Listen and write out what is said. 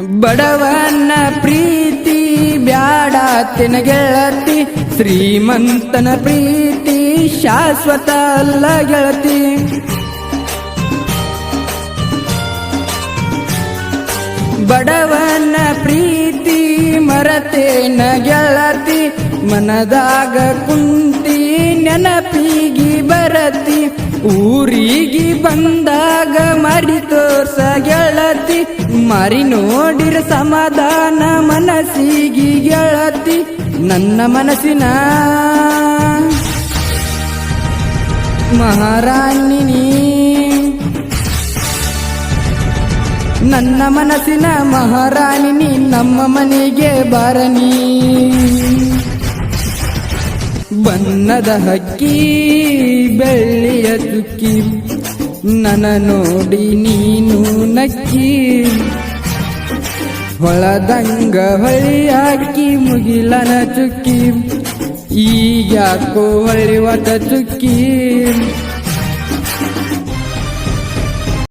ಬಡವನ ಪ್ರೀತಿ ಬ್ಯಾಡ ಗೆಳತಿ ಶ್ರೀಮಂತನ ಪ್ರೀತಿ ಶಾಶ್ವತ ಅಲ್ಲ ಗೆಳತಿ. ಬಡವನ ಪ್ರೀತಿ ಮರತೇನ ಗೆಳತಿ ಮನದಾಗ ಕುಂತಿ ನೆನಪಿಗಿ ಬರತಿ, ಊರಿಗೆ ಬಂದಾಗ ಮರಿ ತೋರ್ಸ ಗೆಳತಿ ಮರಿ ನೋಡಿರ ಸಮಾಧಾನ ಮನಸ್ಸಿಗೆ ಗೆಳತಿ ನನ್ನ ಮನಸ್ಸಿನ. ಮಹಾರಾಣಿ ನೀ, ನನ್ನ ಮನಸ್ಸಿನ ಮಹಾರಾಣಿ ನೀ, ನಮ್ಮ ಮನೆಗೆ ಬಾರನಿ ಬಣ್ಣದ ಹಕ್ಕಿ, ಬೆಳ್ಳಿಯ ತುಕ್ಕಿ ನನ್ನ ನೋಡಿ ನೀನು ನಕ್ಕಿ. ಹೊಳದಂಗ ಹೊಳಿ ಹಾಕಿ ಮುಗಿಲನ ಚುಕ್ಕಿ. ಈಗ್ಯಾಕೋ ಹೊಳಿವತ ಚುಕ್ಕಿ.